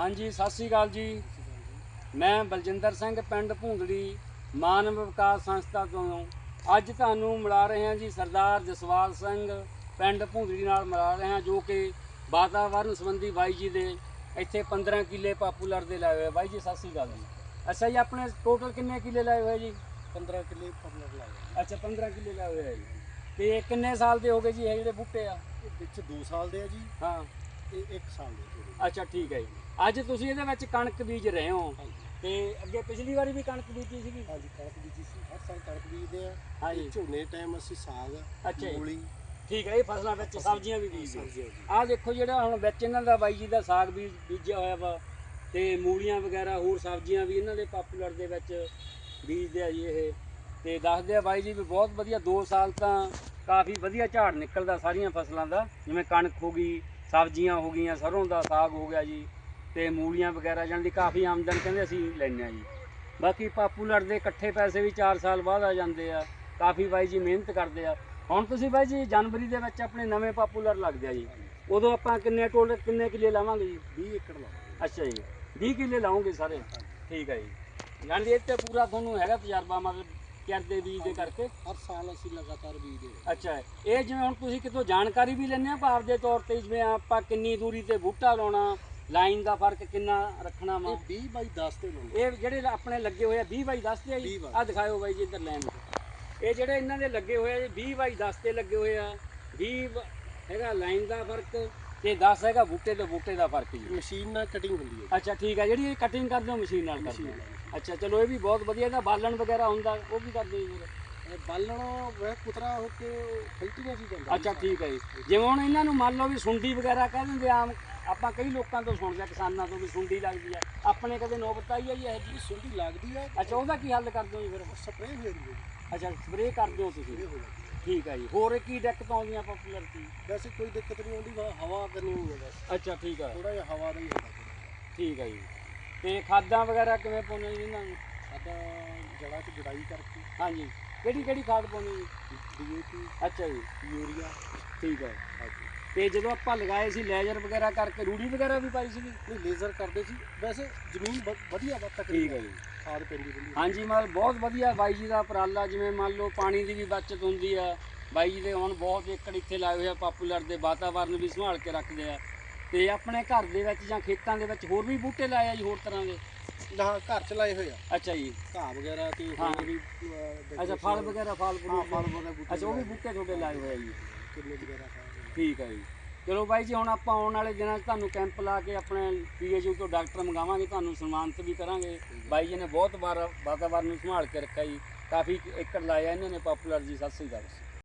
ਹਾਂਜੀ ਸਤਿ ਸ੍ਰੀ ਅਕਾਲ ਜੀ। ਮੈਂ ਬਲਜਿੰਦਰ ਸਿੰਘ ਪਿੰਡ ਭੂੰਦੜੀ ਮਾਨਵ ਵਿਕਾਸ ਸੰਸਥਾ ਤੋਂ ਅੱਜ ਤੁਹਾਨੂੰ ਮਿਲਾ ਰਹੇ ਹਾਂ ਜੀ ਸਰਦਾਰ ਜਸਵਾਲ ਸਿੰਘ ਪਿੰਡ ਭੂੰਦੜੀ ਨਾਲ ਮਿਲਾ ਰਹੇ ਹਾਂ ਜੋ ਕਿ ਵਾਤਾਵਰਨ ਸੰਬੰਧੀ ਬਾਈ ਜੀ ਦੇ ਇੱਥੇ 15 ਕਿੱਲੇ ਪਾਪੂਲਰ ਦੇ ਲਾਏ ਹੋਏ ਬਾਈ ਜੀ ਸਤਿ ਸ੍ਰੀ ਅਕਾਲ ਜੀ। ਅੱਛਾ ਜੀ ਆਪਣੇ ਟੋਟਲ ਕਿੰਨੇ ਕਿੱਲੇ ਲਾਏ ਹੋਏ ਜੀ? 15 ਕਿੱਲੇ ਪਬਲਿਕ ਲਾਇਆ ਅੱਛਾ 15 ਕਿੱਲੇ ਲਾਏ ਹੋਏ ਆ ਜੀ। ਤੇ ਕਿੰਨੇ ਸਾਲ ਦੇ ਹੋ ਗਏ ਜੀ ਇਹ ਜਿਹੜੇ ਬੂਟੇ ਆ? ਵਿੱਚ 2 ਸਾਲ ਦੇ ਆ ਜੀ। ਹਾਂ। ਇਹ 1 ਸਾਲ ਦੇ ਅੱਛਾ ਠੀਕ ਹੈ ਜੀ। ਅੱਜ ਤੁਸੀਂ ਇਹਦੇ ਵਿੱਚ ਕਣਕ ਬੀਜ ਰਹੇ ਹੋ। ਤੇ ਅੱਗੇ ਪਿਛਲੀ ਵਾਰੀ ਵੀ ਕਣਕ ਬੀਜੀ ਸੀਗੀ? ਹਾਂਜੀ ਕਣਕ ਬੀਜੀ ਸੀ। ਹਰ ਸਾਲ ਕਣਕ ਬੀਜਦੇ ਆ। ਹਾਂਜੀ। ਝੋਨੇ ਟਾਈਮ ਅਸੀਂ ਸਾਗ ਅੱਛਾ। ਮੂਲੀ। ਠੀਕ ਹੈ ਇਹ ਫਸਲਾਂ ਵਿੱਚ ਸਬਜ਼ੀਆਂ ਵੀ ਬੀਜਦੇ ਆਹ ਦੇਖੋ ਜਿਹੜਾ ਹੁਣ ਵਿੱਚ ਇਹਨਾਂ ਦਾ ਬਾਈ ਜੀ ਦਾ ਸਾਗ ਵੀ ਬੀਜਿਆ ਹੋਇਆ ਵਾ ਤੇ ਮੂਲੀਆਂ ਵਗੈਰਾ ਹੋਰ ਸਬਜ਼ੀਆਂ ਵੀ ਇਹਨਾਂ ਦੇ ਪਾਪੂਲਰ ਦੇ ਵਿੱਚ ਬੀਜਦੇ ਆ ਜੀ ਇਹ। ਤੇ ਦੱਸਦੇ ਆ ਬਾਈ ਜੀ ਵੀ ਬਹੁਤ ਵਧੀਆ 2 ਸਾਲ ਤਾਂ ਕਾਫੀ ਵਧੀਆ ਝਾੜ ਨਿਕਲਦਾ ਸਾਰੀਆਂ ਫਸਲਾਂ ਦਾ ਜਿਵੇਂ ਕਣਕ ਹੋ ਗਈ ਸਬਜ਼ੀਆਂ ਹੋ ਗਈਆਂ ਸਰੋਂ ਦਾ ਸਾਗ ਹੋ ਗਿਆ ਜੀ ਤੇ ਮੂਲੀਆਂ ਵਗੈਰਾ ਜਾਣ ਦੀ ਕਾਫੀ ਆਮਦਨ ਕਹਿੰਦੇ ਅਸੀਂ ਲੈਂਦੇ ਆ ਜੀ। ਬਾਕੀ ਪਾਪੂਲਰ ਦੇ ਇਕੱਠੇ ਪੈਸੇ ਵੀ 4 ਸਾਲ ਬਾਅਦ ਆ ਜਾਂਦੇ ਆ ਕਾਫੀ ਬਾਈ ਜੀ ਮਿਹਨਤ ਕਰਦੇ ਆ। ਹੁਣ ਤੁਸੀਂ ਬਾਈ ਜੀ ਜਨਵਰੀ ਦੇ ਵਿੱਚ ਆਪਣੇ ਨਵੇਂ ਪਾਪੂਲਰ ਲੱਗਦੇ ਆ ਜੀ। ਉਦੋਂ ਆਪਾਂ ਕਿੰਨੇ ਟੋਲ ਕਿੰਨੇ ਕਿੱਲੇ ਲਾਵਾਂਗੇ ਜੀ? 20 ਏਕੜ ਲਾਉਂਦੇ ਅੱਛਾ ਜੀ 20 ਕਿੱਲੇ ਲਾਉਂਗੇ ਸਾਰੇ? ਠੀਕ ਹੈ ਜੀ। ਜਾਣਦੇ ਇਹ ਤੇ ਪੂਰਾ ਤੁਹਾਨੂੰ ਹੈਗਾ ਤਜਰਬਾ ਮਤਲਬ ਕਰਦੇ ਬੀਜ ਦੇ ਕਰਕੇ? ਹਰ ਸਾਲ ਅਸੀਂ ਲਗਾਤਾਰ ਬੀਜਦੇ ਹਾਂ। ਅੱਛਾ ਇਹ ਜਿਵੇਂ ਹੁਣ ਤੁਸੀਂ ਕਿਤੋਂ ਜਾਣਕਾਰੀ ਵੀ ਲੈਂਦੇ ਆ ਭਾਵ ਦੇ ਤੌਰ ਤੇ ਜਿਵੇਂ ਆਪਾਂ ਕਿੰਨੀ ਦੂਰੀ ਤੇ ਬੂਟਾ ਲਾਉਣਾ ਲਾਈਨ ਦਾ ਫ਼ਰਕ ਕਿੰਨਾ ਰੱਖਣਾ ਵਾ? ਇਹ 20 ਬਾਈ 10 ਤੇ ਲਾਉਂਦੇ ਇਹ ਜਿਹੜੇ ਆਪਣੇ ਲੱਗੇ ਹੋਏ ਆ 20 ਬਾਈ 10 ਤੇ ਆ ਜੀ? 20 ਬਾਈ। ਆ ਦਿਖਾਓ ਬਾਈ ਜੀ ਇੱਧਰ ਲਾਈਨ ਇਹ ਜਿਹੜੇ ਇਹਨਾਂ ਦੇ ਲੱਗੇ ਹੋਏ ਆ ਜੀ 20 ਬਾਈ 10 ਤੇ ਲੱਗੇ ਹੋਏ ਆ। 20 ਬ- ਹੈਗਾ ਲਾਈਨ ਦਾ ਫ਼ਰਕ। ਤੇ 10 ਹੈਗਾ ਬੂਟੇ ਤੇ ਬੂਟੇ ਦਾ ਫ਼ਰਕ ਜੀ ਮਸ਼ੀਨ ਨਾਲ ਕਟਿੰਗ ਹੁੰਦੀ ਹੈ ਅੱਛਾ ਠੀਕ ਹੈ ਜਿਹੜੀ ਇਹ ਕਟਿੰਗ ਕਰਦੇ ਹੋ ਮਸ਼ੀਨ ਨਾਲ ਕਰਦੇ ਹੋ। ਅੱਛਾ ਚਲੋ ਇਹ ਵੀ ਬਹੁਤ ਵਧੀਆ ਇਹਦਾ ਬਾਲਣ ਵਗੈਰਾ ਹੁੰਦਾ ਉਹ ਵੀ ਕਰਦੇ ਹੋ ਇਹ ਬਾਲਣ ਵੈ ਕੁਤਰਾ ਹੋ ਕੇ ਫੈਕਟਰੀਆਂ ਹੀ ਜਾਂਦਾ ਅੱਛਾ ਠੀਕ ਹੈ ਜੀ। ਜਿਵੇਂ ਹੁਣ ਇਹਨਾਂ ਨੂੰ ਮੰਨ ਲਓ ਵੀ ਸੁੰਡੀ ਵਗੈਰਾ ਕਹਿ ਦਿੰਦੇ ਆਮ ਆਪਾਂ ਕਈ ਲੋਕਾਂ ਤੋਂ ਸੁਣਦੇ ਆ ਕਿਸਾਨਾਂ ਤੋਂ ਵੀ ਸੁੰਡੀ ਲੱਗਦੀ ਆ ਆਪਣੇ ਕਦੇ ਨੌਬਤ ਆਈ ਆ ਜੀ ਇਹ ਜੀ? ਸੁੰਡੀ ਲੱਗਦੀ ਆ ਅੱਛਾ ਉਹਦਾ ਕੀ ਹੱਲ ਕਰਦੇ ਹੋ ਜੀ ਫਿਰ? ਸਪਰੇਅ ਹੋ ਜਾਂਦੀ ਹੈ ਅੱਛਾ ਸਪਰੇਅ ਕਰਦੇ ਹੋ ਤੁਸੀਂ? ਹੋ ਹੈ। ਠੀਕ ਹੈ ਜੀ। ਹੋਰ ਕੀ ਦਿੱਕਤ ਆਉਂਦੀਆਂ ਪਪੂਲਰ ਦੀ ਵੈਸੇ ਕੋਈ ਦਿੱਕਤ ਨਹੀਂ ਆਉਂਦੀ ਬਸ ਹਵਾ ਕਰਨੀ ਹੋਈ ਹੈ ਬਸ। ਅੱਛਾ ਠੀਕ ਹੈ ਥੋੜਾ ਜਿਹਾ ਹਵਾ ਦਾ ਹੀ ਹੁੰਦਾ। ਠੀਕ ਹੈ ਜੀ। ਤੇ ਖਾਦਾਂ ਵਗੈਰਾ ਕਿਵੇਂ ਪਾਉਂਦੇ ਜੀ ਇਹਨਾਂ ਨੂੰ? ਸਾਡਾ ਜੜ੍ਹਾਂ 'ਚ ਗੜਾਈ ਕਰਕੇ। ਹਾਂਜੀ। ਕਿਹੜੀ ਕਿਹੜੀ ਖਾਦ ਪਾਉਂਦੇ ਜੀ? ਡੀਏਪੀ ਅੱਛਾ ਜੀ। ਯੂਰੀਆ। ਠੀਕ ਹੈ ਹਾਂਜੀ। ਤੇ ਜਦੋਂ ਆਪਾਂ ਲਗਾਏ ਸੀ ਲੈਜ਼ਰ ਵਗੈਰਾ ਕਰਕੇ ਰੂੜੀ ਵਗੈਰਾ ਵੀ ਪਾਈ ਸੀਗੀ? ਨਹੀਂ ਲੇਜ਼ਰ ਕਰਦੇ ਸੀ। ਵੈਸੇ ਜ਼ਮੀਨ ਵ- ਵਧੀਆ ਵਾ ਤੱਕ ਠੀਕ ਹੈ ਜੀ। ਖਾਦ ਪੈਂਦੀ ਰਹਿੰਦੀ ਹਾਂਜੀ ਮਤਲਬ ਬਹੁਤ ਵਧੀਆ ਬਾਈ ਜੀ ਦਾ ਉਪਰਾਲਾ ਜਿਵੇਂ ਮੰਨ ਲਓ ਪਾਣੀ ਦੀ ਵੀ ਬਚਤ ਹੁੰਦੀ ਆ। ਬਾਈ ਜੀ ਦੇ ਹੁਣ ਬਹੁਤ ਏਕੜ ਇੱਥੇ ਲਾਏ ਹੋਏ ਆ ਪਾਪੂਲਰ ਦੇ ਵਾਤਾਵਰਨ ਵੀ ਸੰਭਾਲ ਕੇ ਰੱਖਦੇ ਆ। ਤੇ ਆਪਣੇ ਘਰ ਦੇ ਵਿੱਚ ਜਾਂ ਖੇਤਾਂ ਦੇ ਵਿੱਚ ਹੋਰ ਵੀ ਬੂਟੇ ਲਾਏ ਆ ਜੀ ਹੋਰ ਤਰ੍ਹਾਂ ਦੇ? ਹਾਂ ਘਰ ਚ ਲਾਏ ਹੋਏ ਆ। ਅੱਛਾ ਜੀ। ਘਾਹ ਵਗੈਰਾ ਤੇ। ਹੋਰ ਵੀ ਅੱਛਾ ਫਲ ਵਗੈਰਾ ਫਲ ਫਲ ਵਗੈਰਾ ਬੂਟੇ ਅੱਛਾ ਉਹ ਵੀ ਬੂਟੇ ਤੁਹਾਡੇ ਲਾਏ ਹੋਏ ਆ ਜੀ। ਕਿੰਨੇ ਵਗੈਰਾ ਖਾਂਦੇ ਠੀਕ ਹੈ ਜੀ। ਚਲੋ ਬਾਈ ਜੀ, ਹੁਣ ਆਪਾਂ ਆਉਣ ਵਾਲੇ ਦਿਨਾਂ 'ਚ ਤੁਹਾਨੂੰ ਕੈਂਪ ਲਾ ਕੇ ਆਪਣੇ ਪੀਏਯੂ ਤੋਂ ਡਾਕਟਰ ਮੰਗਾਵਾਂਗੇ, ਤੁਹਾਨੂੰ ਸਨਮਾਨਿਤ ਵੀ ਕਰਾਂਗੇ। ਬਾਈ ਜੀ ਨੇ ਬਹੁਤ ਵਾਰ ਵਾਤਾਵਰਨ ਨੂੰ ਸੰਭਾਲ ਕੇ ਰੱਖਿਆ ਜੀ। ਕਾਫੀ ਏਕੜ ਲਾਇਆ ਇਹਨਾਂ ਨੇ ਪਾਪੂਲਰ ਜੀ, ਸਤਿ ਸ੍ਰੀ ਅਕਾਲ।